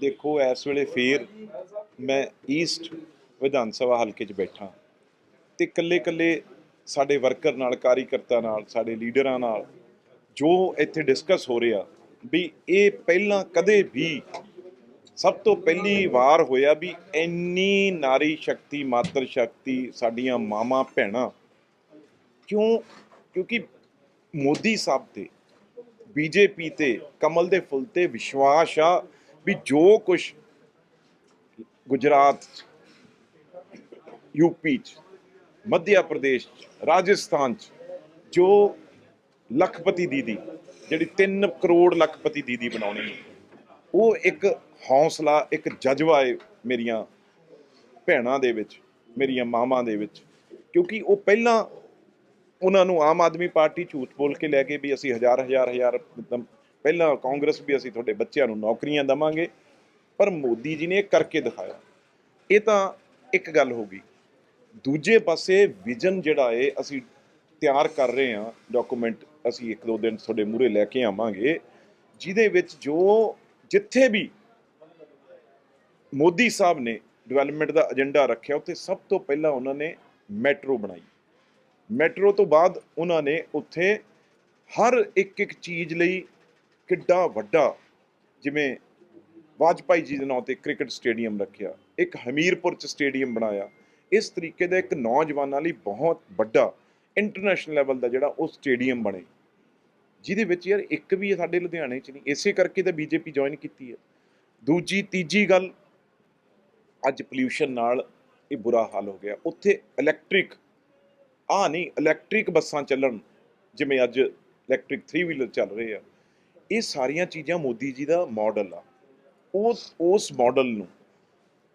ਦੇਖੋ, ਇਸ ਵੇਲੇ ਫੇਰ ਮੈਂ ਈਸਟ ਵਿਧਾਨ ਸਭਾ ਹਲਕੇ 'ਚ ਬੈਠਾ। ਤੇ ਕੱਲੇ-ਕੱਲੇ ਸਾਡੇ ਵਰਕਰ ਨਾਲ ਕਾਰੀਕਰਤਾ ਨਾਲ, ਸਾਡੇ ਲੀਡਰਾਂ ਨਾਲ ਜੋ ਇੱਥੇ ਡਿਸਕਸ ਹੋ ਰਿਹਾ ਵੀ ਇਹ ਪਹਿਲਾਂ ਕਦੇ ਵੀ ਸਭ ਤੋਂ ਪਹਿਲੀ ਵਾਰ ਹੋਇਆ ਵੀ ਇੰਨੀ ਨਾਰੀ ਸ਼ਕਤੀ, ਮਾਤਰ ਸ਼ਕਤੀ ਸਾਡੀਆਂ ਮਾਵਾਂ, ਭੈਣਾਂ ਕਿਉਂ? ਕਿਉਂਕਿ ਮੋਦੀ ਸਾਹਿਬ ਤੇ, ਬੀਜੇਪੀ ਤੇ, ਕਮਲ ਦੇ ਫੁੱਲ ਤੇ ਵਿਸ਼ਵਾਸ ਆ ਵੀ ਜੋ ਕੁਝ ਗੁਜਰਾਤ 'ਚ, ਯੂਪੀ ਚ ਮੱਧਿਆ ਪ੍ਰਦੇਸ਼ ਚ ਰਾਜਸਥਾਨ ਚ ਜੋ ਲੱਖਪਤੀ ਦੀਦੀ ਜਿਹੜੀ 3 ਕਰੋੜ ਲੱਖਪਤੀ ਦੀਦੀ ਬਣਾਉਣੀ ਹੈ, ਉਹ ਇੱਕ ਹੌਸਲਾ ਇੱਕ ਜਜ਼ਬਾ ਹੈ ਮੇਰੀਆਂ ਭੈਣਾਂ ਦੇ ਵਿੱਚ ਮੇਰੀਆਂ ਮਾਵਾਂ ਦੇ ਵਿੱਚ ਕਿਉਂਕਿ ਉਹ ਪਹਿਲਾਂ ਉਹਨਾਂ ਨੂੰ ਆਮ ਆਦਮੀ ਪਾਰਟੀ ਝੂਠ ਬੋਲ ਕੇ ਲੈ ਕੇ ਵੀ ਅਸੀਂ ਹਜ਼ਾਰ ਹਜ਼ਾਰ ਹਜ਼ਾਰ ਮਤਲਬ ਪਹਿਲਾਂ ਕਾਂਗਰਸ ਵੀ ਅਸੀਂ ਤੁਹਾਡੇ ਬੱਚਿਆਂ ਨੂੰ ਨੌਕਰੀਆਂ ਦਵਾਂਗੇ, ਪਰ ਮੋਦੀ ਜੀ ਨੇ ਇਹ ਕਰਕੇ ਦਿਖਾਇਆ। ਇਹ ਤਾਂ ਇੱਕ ਗੱਲ ਹੋ ਗਈ। ਦੂਜੇ ਪਾਸੇ ਵਿਜ਼ਨ ਜਿਹੜਾ ਏ, ਅਸੀਂ ਤਿਆਰ ਕਰ ਰਹੇ ਹਾਂ ਡਾਕੂਮੈਂਟ ਅਸੀਂ ਇੱਕ ਦੋ ਦਿਨ ਤੁਹਾਡੇ ਮੂਹਰੇ ਲੈ ਕੇ ਆਵਾਂਗੇ, ਜਿਹਦੇ ਵਿੱਚ ਜੋ ਜਿੱਥੇ ਵੀ ਮੋਦੀ ਸਾਹਿਬ ਨੇ ਡਿਵੈਲਪਮੈਂਟ ਦਾ ਏਜੰਡਾ ਰੱਖਿਆ, ਉੱਥੇ ਸਭ ਤੋਂ ਪਹਿਲਾਂ ਉਹਨਾਂ ਨੇ ਮੈਟਰੋ ਬਣਾਈ। ਮੈਟਰੋ ਤੋਂ ਬਾਅਦ ਉਹਨਾਂ ਨੇ ਉੱਥੇ ਹਰ ਇੱਕ ਇੱਕ ਚੀਜ਼ ਲਈ ਕਿੱਡਾ ਵੱਡਾ ਜਿਵੇਂ ਵਾਜਪਾਈ ਜੀ ਦੇ ਨਾਂ ਤੇ ਕ੍ਰਿਕਟ ਸਟੇਡੀਅਮ ਰੱਖਿਆ, ਇੱਕ ਹਮੀਰਪੁਰ ਚ ਸਟੇਡੀਅਮ ਬਣਾਇਆ। ਇਸ ਤਰੀਕੇ ਦਾ ਇੱਕ ਨੌਜਵਾਨਾਂ ਲਈ ਬਹੁਤ ਵੱਡਾ ਇੰਟਰਨੈਸ਼ਨਲ ਲੈਵਲ ਦਾ ਜਿਹੜਾ ਉਹ ਸਟੇਡੀਅਮ ਬਣੇ। ਜਿਹਦੇ ਵਿੱਚ ਯਾਰ ਇੱਕ ਵੀ ਸਾਡੇ ਲੁਧਿਆਣੇ ਚ ਨਹੀਂ, ਇਸੇ ਕਰਕੇ ਤਾਂ ਬੀਜੇਪੀ ਜੁਆਇਨ ਕੀਤੀ ਹੈ। ਦੂਜੀ, ਤੀਜੀ ਗੱਲ, ਅੱਜ ਪੋਲਿਊਸ਼ਨ ਨਾਲ ਇਹ ਬੁਰਾ ਹਾਲ ਹੋ ਗਿਆ। ਉੱਥੇ ਇਲੈਕਟ੍ਰਿਕ ਆ ਨਹੀਂ ਇਲੈਕਟ੍ਰਿਕ ਬੱਸਾਂ ਚੱਲਣ, ਜਿਵੇਂ ਅੱਜ ਇਲੈਕਟ੍ਰਿਕ 3 ਵੀਲਰ ਚੱਲ ਰਹੇ ਆ। ਇਹ ਸਾਰੀਆਂ ਚੀਜ਼ਾਂ ਮੋਦੀ ਜੀ ਦਾ ਮਾਡਲ ਆ। ਉਸ ਉਸ ਮਾਡਲ ਨੂੰ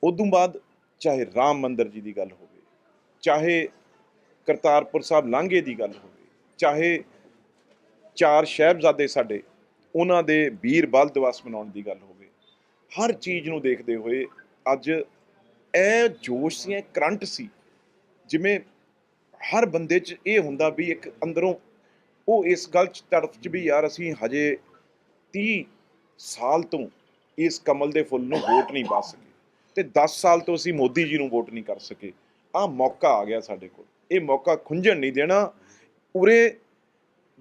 ਉਦੋਂ ਬਾਅਦ ਚਾਹੇ ਰਾਮ ਮੰਦਰ ਜੀ ਦੀ ਗੱਲ ਹੋਵੇ, ਚਾਹੇ ਕਰਤਾਰਪੁਰ ਸਾਹਿਬ ਲਾਂਘੇ ਦੀ ਗੱਲ ਹੋਵੇ, ਚਾਹੇ ਚਾਰ ਸ਼ਹਿਬਜ਼ਾਦੇ ਸਾਡੇ, ਉਹਨਾਂ ਦੇ ਵੀਰ ਬਲ ਦਿਵਸ ਮਨਾਉਣ ਦੀ ਗੱਲ ਹੋਵੇ, ਹਰ ਚੀਜ਼ ਨੂੰ ਦੇਖਦੇ ਹੋਏ ਅੱਜ ਇਹ ਜੋਸ਼ ਸੀ, ਇਹ ਕਰੰਟ ਸੀ। ਜਿਵੇਂ ਹਰ ਬੰਦੇ 'ਚ ਇਹ ਹੁੰਦਾ ਵੀ ਇੱਕ ਅੰਦਰੋਂ ਉਹ ਇਸ ਗੱਲ 'ਚ ਤੜਫ 'ਚ ਵੀ ਯਾਰ ਅਸੀਂ ਹਜੇ 30 ਸਾਲ ਤੋਂ ਇਸ ਕਮਲ ਦੇ ਫੁੱਲ ਨੂੰ ਵੋਟ ਨਹੀਂ ਪਾ ਸਕੇ ਤੇ 10 ਸਾਲ ਤੋਂ ਅਸੀਂ ਮੋਦੀ ਜੀ ਨੂੰ ਵੋਟ ਨਹੀਂ ਕਰ ਸਕੇ। ਆ ਮੌਕਾ ਆ ਗਿਆ ਸਾਡੇ ਕੋਲ। ਇਹ ਮੌਕਾ ਖੁੰਝਣ ਨਹੀਂ ਦੇਣਾ। ਉਰੇ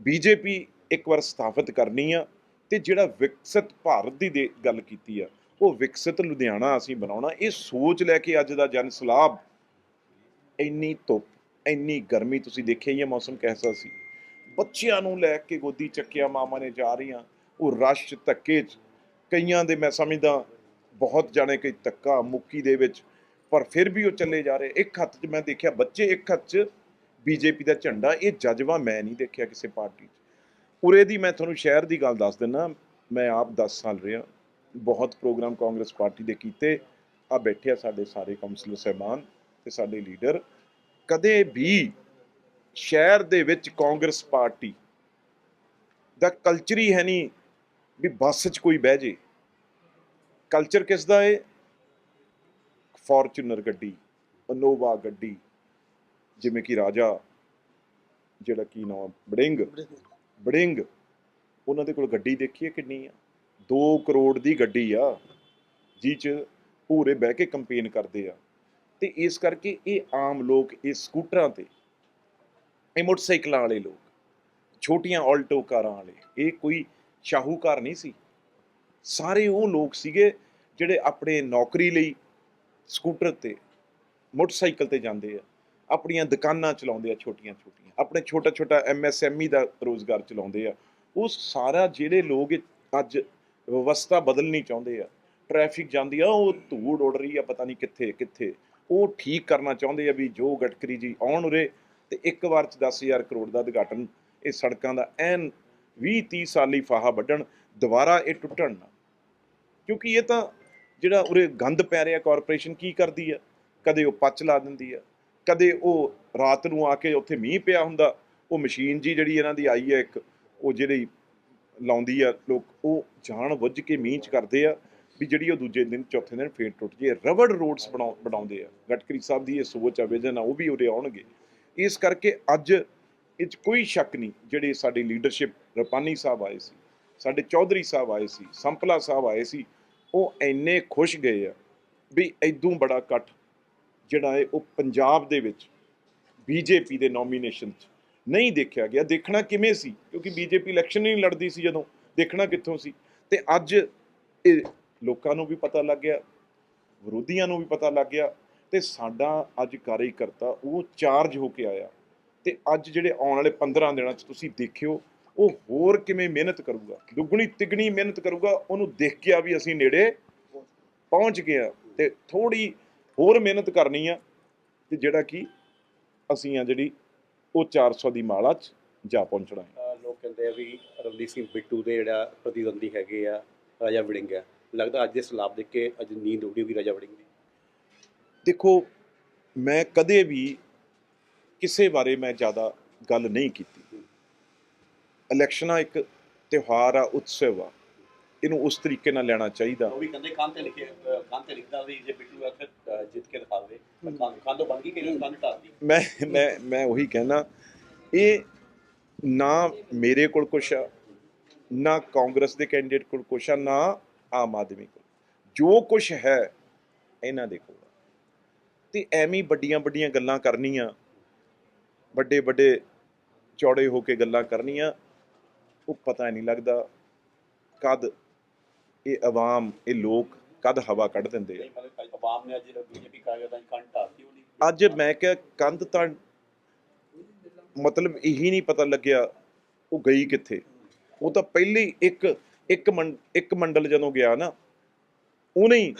ਬੀਜੇਪੀ ਇੱਕ ਵਾਰ ਸਥਾਪਿਤ ਕਰਨੀ ਆ ਤੇ ਜਿਹੜਾ ਵਿਕਸਿਤ ਭਾਰਤ ਦੀ ਦੇ- ਗੱਲ ਕੀਤੀ ਆ, ਉਹ ਵਿਕਸਿਤ ਲੁਧਿਆਣਾ ਅਸੀਂ ਬਣਾਉਣਾ। ਇਹ ਸੋਚ ਲੈ ਕੇ ਅੱਜ ਦਾ ਜਨ ਸਲਾਬ ਇੰਨੀ ਧੁੱਪ, ਇੰਨੀ ਗਰਮੀ ਤੁਸੀਂ ਦੇਖਿਆ ਹੀ ਹੈ ਮੌਸਮ ਕੈਸਾ ਸੀ। ਬੱਚਿਆਂ ਨੂੰ ਲੈ ਕੇ ਗੋਦੀ ਚੱਕਿਆ, ਮਾਮਾ ਨੇ ਜਾ ਰਹੀਆਂ। ਉਹ ਰਸ਼ ਧੱਕੇ 'ਚ ਕਈਆਂ ਦੇ ਮੈਂ ਸਮਝਦਾ ਬਹੁਤ ਜਾਣੇ ਕਈ ਧੱਕਾ ਮੁੱਕੀ ਦੇ ਵਿੱਚ, ਪਰ ਫਿਰ ਵੀ ਉਹ ਚੱਲੇ ਜਾ ਰਹੇ। ਇੱਕ ਹੱਥ 'ਚ ਮੈਂ ਦੇਖਿਆ ਬੱਚੇ ਇੱਕ ਹੱਥ 'ਚ ਬੀਜੇਪੀ ਦਾ ਝੰਡਾ, ਇਹ ਜਜ਼ਬਾ ਮੈਂ ਨਹੀਂ ਦੇਖਿਆ ਕਿਸੇ ਪਾਰਟੀ 'ਚ। ਉਰੇ ਦੀ ਮੈਂ ਤੁਹਾਨੂੰ ਸ਼ਹਿਰ ਦੀ ਗੱਲ ਦੱਸ ਦਿੰਦਾ, ਮੈਂ ਆਪ 10 ਸਾਲ ਰਿਹਾ, ਬਹੁਤ ਪ੍ਰੋਗਰਾਮ ਕਾਂਗਰਸ ਪਾਰਟੀ ਦੇ ਕੀਤੇ, ਆ ਬੈਠੇ ਆ ਸਾਡੇ ਸਾਰੇ ਕਾਉਂਸਲਰ ਸਹਿਬਾਨ ਤੇ ਸਾਡੇ ਲੀਡਰ। ਕਦੇ ਵੀ ਸ਼ਹਿਰ ਦੇ ਵਿੱਚ ਕਾਂਗਰਸ ਪਾਰਟੀ ਦਾ ਕਲਚਰ ਹੀ ਹੈ ਨਹੀਂ ਵੀ ਬੱਸ 'ਚ ਕੋਈ ਬਹਿ ਜੇ। ਕਲਚਰ ਕਿਸ ਦਾ ਏ? ਫੋਰਚੂਨਰ ਗੱਡੀ ਅਨੋਵਾ ਗੱਡੀ, ਜਿਵੇਂ ਕਿ ਰਾਜਾ, ਜਿਹੜਾ ਕੀ ਨਾਮ ਬੜਿੰਗ। ਬੜਿੰਗ। ਉਹਨਾਂ ਦੇ ਕੋਲ ਗੱਡੀ ਦੇਖੀਏ ਕਿੰਨੀ ਆ? 2 ਕਰੋੜ ਦੀ ਗੱਡੀ ਆ ਜੀ ਚ ਪੂਰੇ ਬਹਿ ਕੇ ਕੰਪੇਨ ਕਰਦੇ ਆ। ਤੇ ਇਸ ਕਰਕੇ ਇਹ ਆਮ ਲੋਕ ਇਹ ਸਕੂਟਰਾਂ ਤੇ, ਇਹ ਮੋਟਰਸਾਈਕਲਾਂ ਵਾਲੇ ਲੋਕ, ਛੋਟੀਆਂ ਆਲਟੋ ਕਾਰਾਂ ਵਾਲੇ, ਇਹ ਕੋਈ ਸ਼ਾਹੂਕਾਰ ਨਹੀਂ ਸੀ। ਸਾਰੇ ਉਹ ਲੋਕ ਸੀਗੇ ਜਿਹੜੇ ਆਪਣੇ ਨੌਕਰੀ ਲਈ ਸਕੂਟਰ ਤੇ, ਮੋਟਰਸਾਈਕਲ ਤੇ ਜਾਂਦੇ ਆ। ਆਪਣੀਆਂ ਦੁਕਾਨਾਂ ਚਲਾਉਂਦੇ ਆ ਛੋਟੀਆਂ ਛੋਟੀਆਂ। ਆਪਣੇ ਛੋਟਾ ਛੋਟਾ ਐਮਐਸਐਮਈ ਦਾ ਰੋਜ਼ਗਾਰ ਚਲਾਉਂਦੇ ਆ। ਉਹ ਸਾਰਾ ਜਿਹੜੇ ਲੋਕ ਅੱਜ ਵਿਵਸਥਾ ਬਦਲਣੀ ਚਾਹੁੰਦੇ ਆ, ਟ੍ਰੈਫਿਕ ਜਾਂਦੀ ਆ, ਉਹ ਧੂੜ ਉੱਡ ਰਹੀ ਆ ਪਤਾ ਨਹੀਂ ਕਿੱਥੇ ਕਿੱਥੇ। ਉਹ ਠੀਕ ਕਰਨਾ ਚਾਹੁੰਦੇ ਆ ਵੀ ਜੋ ਗਟਕਰੀ ਜੀ ਆਉਣ ਉਰੇ ਤੇ ਇੱਕ ਵਾਰ ਚ 10000 ਕਰੋੜ ਦਾ ਉਦਘਾਟਨ ਇਹ ਸੜਕਾਂ ਦਾ ਐਨ 20 30 ਲਈ ਫਾਹਾ ਵੱਢਣ, ਦੁਬਾਰਾ ਇਹ ਟੁੱਟਣ ਨਾ। ਕਿਉਂਕਿ ਇਹ ਤਾਂ ਜਿਹੜਾ ਉਰੇ ਗੰਦ ਪੈ ਰਿਹਾ ਕਾਰਪੋਰੇਸ਼ਨ ਕੀ ਕਰਦੀ ਆ? ਕਦੇ ਉਹ ਪੱਚ ਲਾ ਦਿੰਦੀ ਆ, ਕਦੇ ਉਹ ਰਾਤ ਨੂੰ ਆ ਕੇ ਉੱਥੇ ਮੀਂਹ ਪਿਆ ਹੁੰਦਾ, ਉਹ ਮਸ਼ੀਨ ਜੀ ਜਿਹੜੀ ਇਹਨਾਂ ਦੀ ਆਈ ਹੈ ਇੱਕ, ਉਹ ਜਿਹੜੀ ਲਾਉਂਦੀ ਆ ਲੋਕ, ਉਹ ਜਾਣ ਬੁੱਝ ਕੇ ਮੀਂਹ ਚ ਕਰਦੇ ਆ, ਵੀ ਜਿਹੜੀ ਉਹ ਦੂਜੇ ਦਿਨ, ਚੌਥੇ ਦਿਨ ਫੇਰ ਟੁੱਟ ਜੇ, ਰਬੜ ਰੋਡਸ ਬਣਾਉਂਦੇ ਆ। ਗਟਕਰੀ ਸਾਹਿਬ ਦੀ ਇਹ ਸੋਚ ਆ, ਵਿਜ਼ਨ ਆ, ਉਹ ਵੀ ਉਰੇ ਆਉਣਗੇ। ਇਸ ਕਰਕੇ ਅੱਜ ਇਹ 'ਚ ਕੋਈ ਸ਼ੱਕ ਨਹੀਂ, ਜਿਹੜੇ ਸਾਡੀ ਲੀਡਰਸ਼ਿਪ ਰਪਾਨੀ ਸਾਹਿਬ ਆਏ ਸੀ, ਸਾਡੇ ਚੌਧਰੀ ਸਾਹਿਬ ਆਏ ਸੀ, ਸੰਪਲਾ ਸਾਹਿਬ ਆਏ ਸੀ, ਉਹ ਇੰਨੇ ਖੁਸ਼ ਗਏ ਆ ਵੀ ਐਦੋਂ ਬੜਾ ਇਕੱਠ ਜਿਹੜਾ ਹੈ ਉਹ ਪੰਜਾਬ ਦੇ ਵਿੱਚ ਬੀਜੇਪੀ ਦੇ ਨੋਮੀਨੇਸ਼ਨ 'ਚ ਨਹੀਂ ਦੇਖਿਆ ਗਿਆ। ਦੇਖਣਾ ਕਿਵੇਂ ਸੀ? ਕਿਉਂਕਿ ਬੀਜੇਪੀ ਇਲੈਕਸ਼ਨ ਨਹੀਂ ਲੜਦੀ ਸੀ ਜਦੋਂ, ਦੇਖਣਾ ਕਿੱਥੋਂ ਸੀ? ਤੇ ਅੱਜ ਇਹ ਲੋਕਾਂ ਨੂੰ ਵੀ ਪਤਾ ਲੱਗ ਗਿਆ, ਵਿਰੋਧੀਆਂ ਨੂੰ ਵੀ ਪਤਾ ਲੱਗ ਗਿਆ ਤੇ ਸਾਡਾ ਅੱਜ ਕਾਰਜਕਰਤਾ ਉਹ ਚਾਰਜ ਹੋ ਕੇ ਆਇਆ। ਤੇ ਅੱਜ ਜਿਹੜੇ ਆਉਣ ਵਾਲੇ 15 ਦਿਨਾਂ 'ਚ ਤੁਸੀਂ ਦੇਖਿਓ ਉਹ ਹੋਰ ਕਿਵੇਂ ਮਿਹਨਤ ਕਰੂਗਾ? ਦੁੱਗਣੀ ਤਿੱਗਣੀ ਮਿਹਨਤ ਕਰੂਗਾ ਉਹਨੂੰ ਦੇਖ ਕੇ ਆ ਵੀ ਅਸੀਂ ਨੇੜੇ ਪਹੁੰਚ ਗਏ ਆ ਤੇ ਥੋੜੀ ਹੋਰ ਮਿਹਨਤ ਕਰਨੀ ਆ ਤੇ ਜਿਹੜਾ ਕਿ ਅਸੀਂ ਆ ਜਿਹੜੀ ਉਹ 400 ਦੀ ਮਾਲਾ 'ਚ ਜਾ ਪਹੁੰਚਣਾ ਹੈ। ਲੋਕ ਕਹਿੰਦੇ ਆ ਵੀ ਰਵਨੀਤ ਸਿੰਘ ਬਿੱਟੂ ਦੇ ਜਿਹੜਾ ਪ੍ਰਤੀਦਵੰਦੀ ਹੈਗੇ ਆ ਰਾਜਾ ਵੜਿੰਗ ਆ। ਲੱਗਦਾ ਅੱਜ ਦੇ ਸਲਾਬ ਦੇਖ ਕੇ ਅੱਜ ਨੀਂਦ ਉੱਡੀ ਹੋਈ ਰਾਜਾ ਵੜਿੰਗ ਦੀ। ਦੇਖੋ ਮੈਂ ਕਦੇ ਵੀ ਕਿਸੇ ਬਾਰੇ ਮੈਂ ਜ਼ਿਆਦਾ ਗੱਲ ਨਹੀਂ ਕੀਤੀ। ਇਲੈਕਸ਼ਨਾਂ ਇੱਕ ਤਿਉਹਾਰ ਆ ਉਤਸਵ ਆ। ਇਹਨੂੰ ਉਸ ਤਰੀਕੇ ਨਾਲ ਲੈਣਾ ਚਾਹੀਦਾ। ਉਹ ਵੀ ਕਹਿੰਦੇ ਕੰਨ ਤੇ ਲਿਖੇ ਕੰਨ ਤੇ ਲਿਖਦਾ ਵੀ ਜੇ ਬਿੱਟੂ ਅਹ ਜਿੱਤ ਕੇ ਦਿਖਾਵੇ ਕੰਨ ਕੰਨ ਤੋਂ ਬਣ ਗਈ ਕਿ ਇਹਨੂੰ ਕੰਨ ਢਾਤੀ ਮੈਂ ਮੈਂ ਮੈਂ ਉਹੀ ਕਹਿਣਾ ਇਹ ਨਾ ਮੇਰੇ ਕੋਲ ਕੁਛ ਆ ਨਾ ਕਾਂਗਰਸ ਦੇ ਕੈਂਡੀਡੇਟ ਕੋਲ ਕੁਛ ਆ ਨਾ ਆਮ ਆਦਮੀ ਕੋਲ। ਜੋ ਕੁਛ ਹੈ ਇਹਨਾਂ ਦੇ ਕੋਲ। ਤੇ ਐਵੇਂ ਵੱਡੀਆਂ ਵੱਡੀਆਂ ਗੱਲਾਂ ਕਰਨੀਆਂ ਵੱਡੇ ਵੱਡੇ ਚੌੜੇ ਹੋ ਕੇ ਗੱਲਾਂ ਕਰਨੀਆਂ ਉਹ ਪਤਾ ਨਹੀਂ ਲੱਗਦਾ ਕਦ ਇਹ ਆਵਾਮ ਇਹ ਲੋਕ ਕਦ ਹਵਾ ਕੱਢ ਦਿੰਦੇ ਆ। ਅੱਜ ਆਵਾਮ ਨੇ ਅੱਜ ਬੀਜੇਪੀ ਕਾਰਜਕਰਤਾ ਦੀ ਕੰਨ ਢਾਤੀ ਉਹਦੀ ਅੱਜ ਮੈਂ ਕਿਹਾ ਕੰਧ ਤਾਂ ਮਤਲਬ ਇਹੀ ਨਹੀਂ ਪਤਾ ਲੱਗਿਆ ਉਹ ਗਈ ਕਿੱਥੇ। ਉਹ ਤਾਂ ਪਹਿਲੇ ਇੱਕ ਇੱਕ ਇੱਕ ਮੰਡਲ ਜਦੋਂ ਗਿਆ ਨਾ ਉਹਨੇ ਹੀ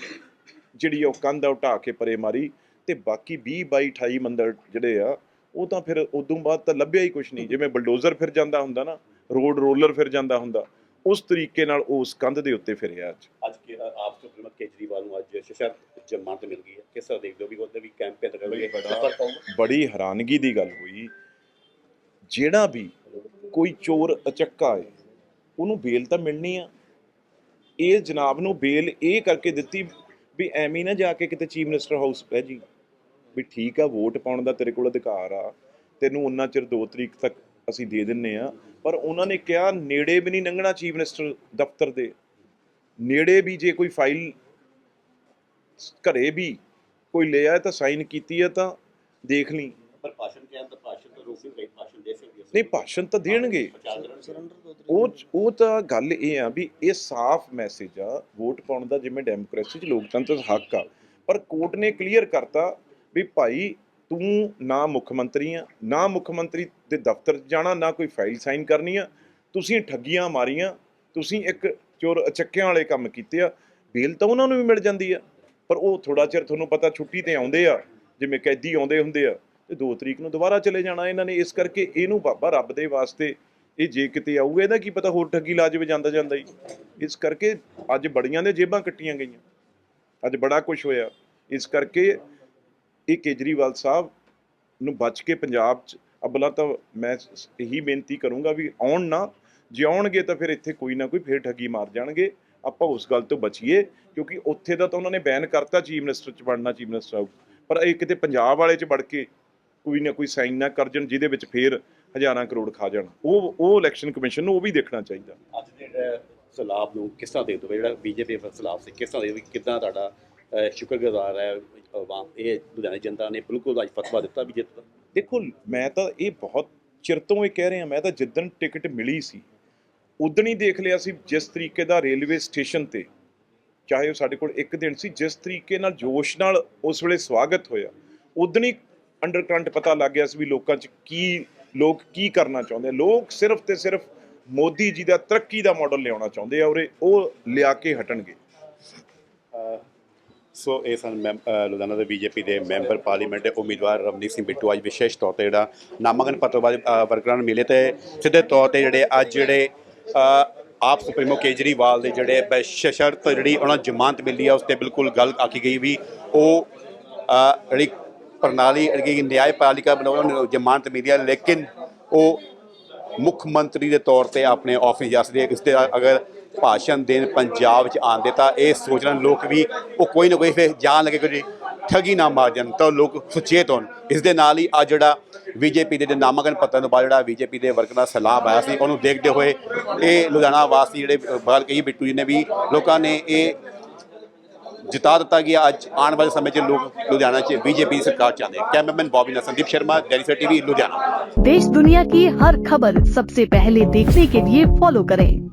ਜਿਹੜੀ ਉਹ ਕੰਧ ਢਾਹ ਕੇ ਪਰੇ ਮਾਰੀ ਤੇ ਬਾਕੀ 20 22 28 ਮੰਡਲ ਜਿਹੜੇ ਆ ਉਹ ਤਾਂ ਫਿਰ ਉਦੋਂ ਬਾਅਦ ਤਾਂ ਲੱਭਿਆ ਹੀ ਕੁਝ ਨਹੀਂ। ਜਿਵੇਂ ਬਲਡੋਜ਼ਰ ਫਿਰ ਜਾਂਦਾ ਹੁੰਦਾ ਨਾ ਰੋਡ ਰੋਲਰ ਫਿਰ ਜਾਂਦਾ ਹੁੰਦਾ ਉਸ ਤਰੀਕੇ ਨਾਲ ਉਹ ਉਸ ਕੰਧ ਦੇ ਉੱਤੇ ਫਿਰਿਆ ਅੱਜ। ਅੱਜ ਕੇ ਆਪ ਤੋਂ ਪ੍ਰਮਤ ਕੇਜਰੀਵਾਲ ਨੂੰ ਅੱਜ ਸ਼ਸ਼ਰ ਜਮਾਨਤ ਮਿਲ ਗਈ ਹੈ। ਕਿਸ ਤਰ੍ਹਾਂ ਦੇਖਦੇ ਹੋ ਵੀ ਉਹਦੇ ਵੀ ਕਰਨਗੇ ਫ਼ਰਕ ਪਾਊਗਾ ਬੜੀ ਹੈਰਾਨਗੀ ਦੀ ਗੱਲ ਹੋਈ। ਜਿਹੜਾ ਵੀ ਕੋਈ ਚੋਰ ਅਚੱਕਾ ਹੈ ਉਹਨੂੰ ਬੇਲ ਤਾਂ ਮਿਲਣੀ ਆ। ਇਹ ਜਨਾਬ ਨੂੰ ਬੇਲ ਇਹ ਕਰਕੇ ਦਿੱਤੀ ਵੀ ਐਵੇਂ ਨਾ ਜਾ ਕੇ ਕਿਤੇ ਚੀਫ ਮਿਨਿਸਟਰ ਹਾਊਸ ਪੈ ਜੀ ਵੀ ਠੀਕ ਆ ਵੋਟ ਪਾਉਣ ਦਾ ਤੇਰੇ ਕੋਲ ਅਧਿਕਾਰ ਆ। ਤੈਨੂੰ ਉਹਨਾਂ ਚਿਰ 2 ਤਰੀਕ ਤੱਕ ਅਸੀਂ ਦੇ ਦਿੰਨੇ ਆ। ਪਰ ਉਹਨਾਂ ਨੇ ਕਿਹਾ ਨੇੜੇ ਵੀ ਨਹੀਂ ਲੰਘਣਾ ਚੀਫ ਮਿਨਿਸਟਰ ਦਫ਼ਤਰ ਦੇ। ਨੇੜੇ ਵੀ ਜੇ ਕੋਈ ਫਾਈਲ ਘਰੇ ਵੀ ਕੋਈ ਲਿਆ ਤਾਂ ਸਾਈਨ ਕੀਤੀ ਆ ਤਾਂ ਦੇਖ ਲਈ। ਪਰ ਭਾਸ਼ਣ ਕਿਹਾ ਤਾਂ ਭਾਸ਼ਣ ਤਾਂ ਰੋਕ ਨਹੀਂ ਗਈ ਭਾਸ਼ਣ ਦੇ ਸਕਦੇ ਨਹੀਂ ਭਾਸ਼ਣ ਤਾਂ ਦੇਣਗੇ। ਉਹ ਉਹ ਤਾਂ ਗੱਲ ਇਹ ਆ ਵੀ ਇਹ ਸਾਫ਼ ਮੈਸੇਜ ਆ ਵੋਟ ਪਾਉਣ ਦਾ ਜਿਵੇਂ ਡੈਮੋਕ੍ਰੇਸੀ ਚ ਲੋਕਤੰਤਰ ਦਾ ਹੱਕ ਆ। ਪਰ ਕੋਰਟ ਨੇ ਕਲੀਅਰ ਕਰਤਾ ਵੀ ਭਾਈ ਤੂੰ ਨਾ ਮੁੱਖ ਮੰਤਰੀ ਆ, ਨਾ ਮੁੱਖ ਮੰਤਰੀ ਦੇ ਦਫ਼ਤਰ 'ਚ ਜਾਣਾ, ਨਾ ਕੋਈ ਫਾਈਲ ਸਾਈਨ ਕਰਨੀ ਆ। ਤੁਸੀਂ ਠੱਗੀਆਂ ਮਾਰੀਆਂ, ਤੁਸੀਂ ਇੱਕ ਚੋਰ ਅਚੱਕਿਆਂ ਵਾਲੇ ਕੰਮ ਕੀਤੇ ਆ। ਬੇਲ ਤਾਂ ਉਹਨਾਂ ਨੂੰ ਵੀ ਮਿਲ ਜਾਂਦੀ ਆ, ਪਰ ਉਹ ਥੋੜਾ ਚਿਰ ਤੁਹਾਨੂੰ ਪਤਾ ਛੁੱਟੀ ਤੇ ਆਉਂਦੇ ਆ, ਜਿਵੇਂ ਕੈਦੀ ਆਉਂਦੇ ਹੁੰਦੇ ਆ, ਤੇ 2 ਤਰੀਕ ਨੂੰ ਦੁਬਾਰਾ ਚਲੇ ਜਾਣਾ ਇਹਨਾਂ ਨੇ। ਇਸ ਕਰਕੇ ਇਹਨੂੰ ਬਾਬਾ ਰੱਬ ਦੇ ਵਾਸਤੇ ਇਹ ਜੇ ਕਿਤੇ ਆਊਗਾ, ਇਹਦਾ ਕੀ ਪਤਾ ਹੋਰ ਠੱਗੀ ਲਾਜ ਜਾਵੇ, ਜਾਂਦਾ ਜਾਂਦਾ ਹੀ। ਇਸ ਕਰਕੇ ਅੱਜ ਬੜੀਆਂ ਦੇ ਜੇਬਾਂ ਕੱਟੀਆਂ ਗਈਆਂ। ਅੱਜ ਬੜਾ ਕੁਝ ਹੋਇਆ। ਇਸ ਕਰਕੇ ਇਹ ਕੇਜਰੀਵਾਲ ਸਾਹਿਬ ਨੂੰ ਬਚ ਕੇ ਪੰਜਾਬ 'ਚ ਅਬਲਾ ਤਾਂ ਮੈਂ ਇਹੀ ਬੇਨਤੀ ਕਰੂੰਗਾ ਵੀ ਆਉਣ ਨਾ, ਜੇ ਆਉਣਗੇ ਤਾਂ ਫਿਰ ਇੱਥੇ ਕੋਈ ਨਾ ਕੋਈ ਫੇਰ ਠੱਗੀ ਮਾਰ ਜਾਣਗੇ, ਆਪਾਂ ਉਸ ਗੱਲ ਤੋਂ ਬਚੀਏ, ਕਿਉਂਕਿ ਉੱਥੇ ਦਾ ਤਾਂ ਉਹਨਾਂ ਨੇ ਬੈਨ ਕਰਤਾ ਚੀਫ ਮਿਨਿਸਟਰ 'ਚ ਵੜਨਾ ਚੀਫ ਮਿਨਿਸਟਰ ਆਊ, ਪਰ ਇਹ ਕਿਤੇ ਪੰਜਾਬ ਵਾਲੇ 'ਚ ਵੜ ਕੇ ਕੋਈ ਨਾ ਕੋਈ ਸਾਈਨ ਨਾ ਕਰ ਜਾਣ, ਜਿਹਦੇ ਵਿੱਚ ਫੇਰ ਹਜ਼ਾਰਾਂ ਕਰੋੜ ਖਾ ਜਾਣ, ਉਹ ਉਹ ਇਲੈਕਸ਼ਨ ਕਮਿਸ਼ਨ ਨੂੰ ਉਹ ਵੀ ਦੇਖਣਾ ਚਾਹੀਦਾ। ਅੱਜ ਦੇ ਸਲਾਬ ਨੂੰ ਕਿਸ ਤਰ੍ਹਾਂ ਦੇਖਦੇ ਹੋ? ਜਿਹੜਾ ਬੀਜੇਪੀ ਦਾ ਸਲਾਬ ਸੀ, ਕਿਸ ਤਰ੍ਹਾਂ ਦੇ ਕਿਦਾਂ ਤੁਹਾਡਾ ਸ਼ੁਕਰਗੁਜ਼ਾਰ ਹੈ ਆਵਾਮ ਇਹ ਲੁਧਿਆਣਾ ਜਨਤਾ ਨੇ ਬਿਲਕੁਲ ਅੱਜ ਫਤਵਾ ਦਿੱਤਾ ਵੀ ਜਿੱਤ ਦੇਖੋ, ਮੈਂ ਤਾਂ ਇਹ ਬਹੁਤ ਚਿਰ ਤੋਂ ਇਹ ਕਹਿ ਰਿਹਾ, ਮੈਂ ਤਾਂ ਜਿੱਦਣ ਟਿਕਟ ਮਿਲੀ ਸੀ, ਉਦਣ ਹੀ ਦੇਖ ਲਿਆ ਸੀ ਜਿਸ ਤਰੀਕੇ ਦਾ ਰੇਲਵੇ ਸਟੇਸ਼ਨ ਤੇ, ਚਾਹੇ ਉਹ ਸਾਡੇ ਕੋਲ ਇੱਕ ਦਿਨ ਸੀ, ਜਿਸ ਤਰੀਕੇ ਨਾਲ ਜੋਸ਼ ਨਾਲ ਉਸ ਵੇਲੇ ਸਵਾਗਤ ਹੋਇਆ, ਉਦਣ ਹੀ ਅੰਡਰਕਰੰਟ ਪਤਾ ਲੱਗ ਗਿਆ ਸੀ ਵੀ ਲੋਕਾਂ 'ਚ ਕੀ, ਲੋਕ ਕੀ ਕਰਨਾ ਚਾਹੁੰਦੇ ਆ। ਲੋਕ ਸਿਰਫ ਤੇ ਸਿਰਫ ਮੋਦੀ ਜੀ ਦਾ ਤਰੱਕੀ ਦਾ ਮਾਡਲ ਲਿਆਉਣਾ ਚਾਹੁੰਦੇ ਆ, ਔਰ ਇਹ ਉਹ ਲਿਆ ਕੇ ਹਟਣਗੇ। ਸੋ ਇਹ ਸਨ ਮੈਂਬ- ਲੁਧਿਆਣਾ ਦੇ ਬੀਜੇਪੀ ਦੇ ਮੈਂਬਰ ਪਾਰਲੀਮੈਂਟ ਦੇ ਉਮੀਦਵਾਰ ਰਵਨੀਤ ਸਿੰਘ ਬਿੱਟੂ ਅੱਜ ਵਿਸ਼ੇਸ਼ ਤੌਰ ਤੇ ਜਿਹੜਾ ਨਾਮਾਂਕਨ ਪੱਤਰ ਵਰਕਰਾਂ ਨੂੰ ਮਿਲੇ ਤੇ ਸਿੱਧੇ ਤੌਰ ਤੇ ਜਿਹੜੇ ਅੱਜ ਜਿਹੜੇ ਆਪ ਸੁਪਰੀਮੋ ਕੇਜਰੀਵਾਲ ਦੇ ਜਿਹੜੇ ਬਸ਼ਰਤ ਜਿਹੜੀ ਉਹਨਾਂ ਨੂੰ ਜ਼ਮਾਨਤ ਮਿਲੀ ਆ, ਉਸ ਤੇ ਬਿਲਕੁਲ ਗੱਲ ਆਖੀ ਗਈ ਵੀ ਉਹ ਜਿਹੜੀ ਪ੍ਰਣਾਲੀ, ਜਿਹੜੀ ਨਿਆਇਪਾਲਿਕਾ ਬਣਾਉਣ ਨੂੰ ਜ਼ਮਾਨਤ ਮਿਲੀ ਆ, ਲੇਕਿਨ ਉਹ ਮੁੱਖ ਮੰਤਰੀ ਦੇ ਤੌਰ ਤੇ ਆਪਣੇ ਆਫਿਸ ਜਾ ਸਕਦੇ ਆ। ਇਸ ਤੇ ਅਗਰ ਭਾਸ਼ਣ ਦੇਣ ਪੰਜਾਬ 'ਚ ਆਣ ਤਾਂ ਇਹ ਸੋਚ ਰਹੇ ਲੋਕ ਵੀ ਉਹ ਕੋਈ ਨਾ ਕੋਈ ਫਿਰ ਜਾਣ ਲੱਗੇ ਕੋਈ ਠਗੀ ਨਾ ਮਾਰ ਜਾਣ ਤਾਂ ਲੋਕ ਸੁਚੇਤ ਹੋਣ। ਇਸ ਦੇ ਨਾਲ ਹੀ ਆ ਜਿਹੜਾ ਬੀਜੇਪੀ ਦੇ ਨਾਮਕਰਨ ਪੱਤਰ ਤੋਂ ਬਾਅਦ ਜਿਹੜਾ ਬੀਜੇਪੀ ਦੇ ਵਰਕਰਾਂ ਦਾ ਸਲਾਹ ਆਇਆ ਸੀ, ਉਹਨੂੰ ਦੇਖਦੇ ਹੋਏ ਇਹ ਲੁਧਿਆਣਾ ਵਾਸੀ ਜਿਹੜੇ ਬਾਲ ਕਈ ਬਿੱਟੂ ਜੀ ਨੇ ਵੀ ਲੋਕਾਂ ਨੇ ਇਹ ਜਿਤਾ ਦਿੱਤਾ ਗਿਆ ਅੱਜ ਆਉਣ ਵਾਲੇ ਸਮੇਂ 'ਚ ਲੋਕ ਲੁਧਿਆਣਾ 'ਚ ਬੀਜੇਪੀ ਸਰਕਾਰ ਚਾਹੁੰਦੇ कैमरामैन बॉबी संदीप शर्मा डेलीफर टीवी लुधियाना देश दुनिया की हर खबर सबसे पहले देखने के लिए फॉलो करें